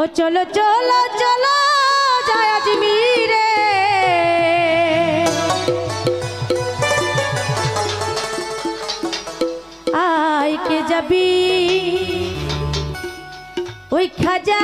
ও চলো চলো চলো যায় মিরে। আয় কে যাবি? ওই খাজা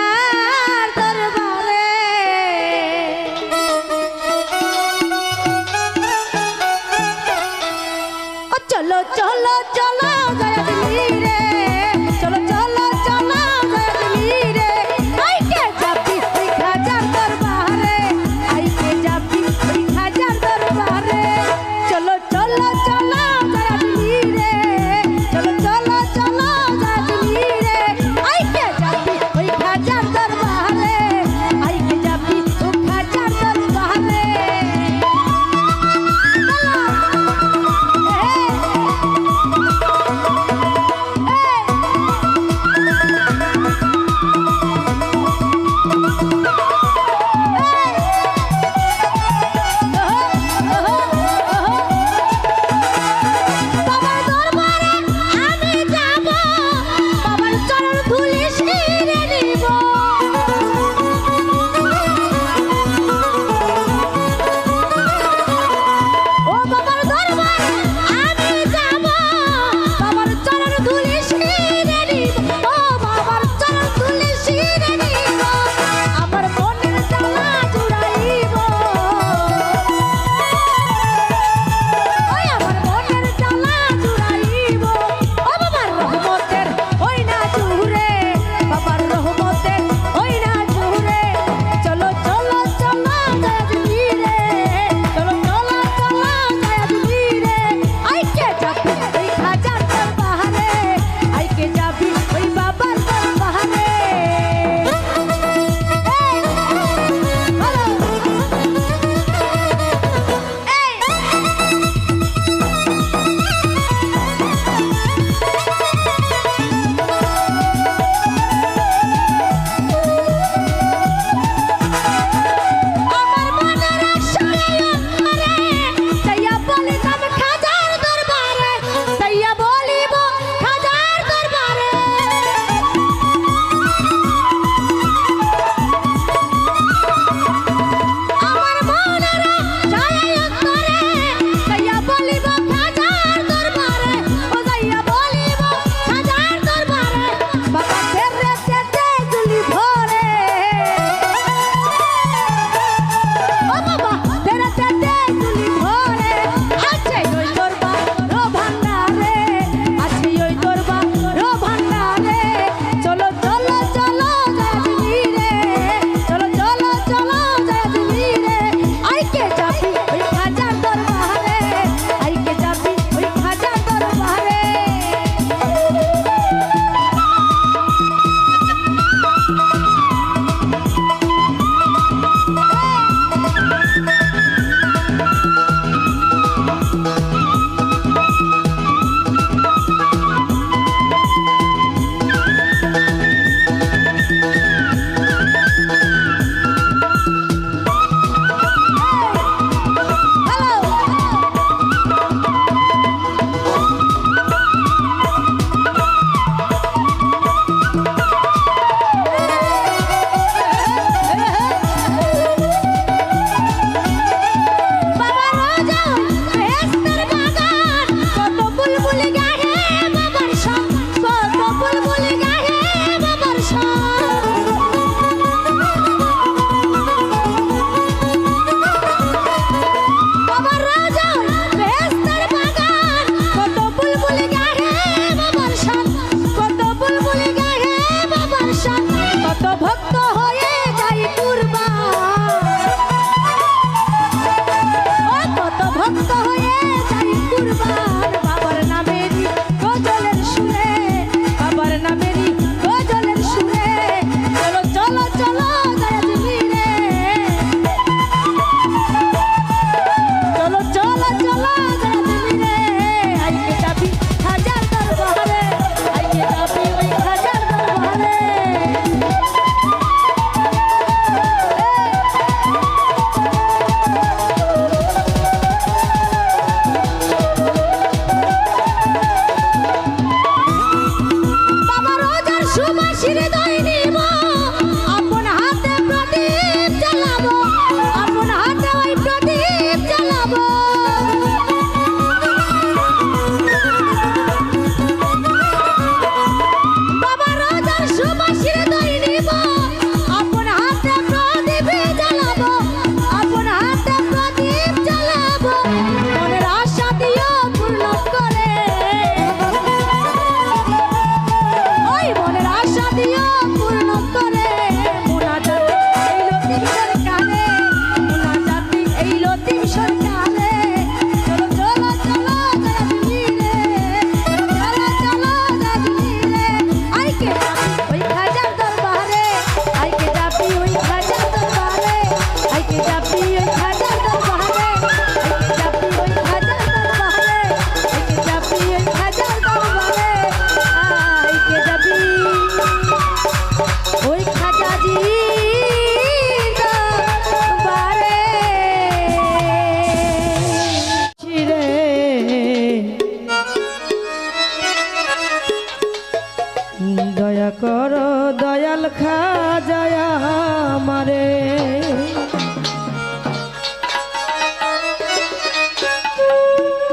多。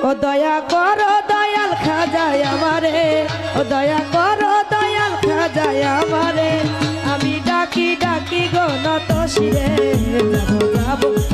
ও দয়া করো দয়াল খাজায় আমারে। ও দয়া করো দয়াল খাজায় আমারে। আমি ডাকি ডাকি গো নত শিরে, যাব যাব।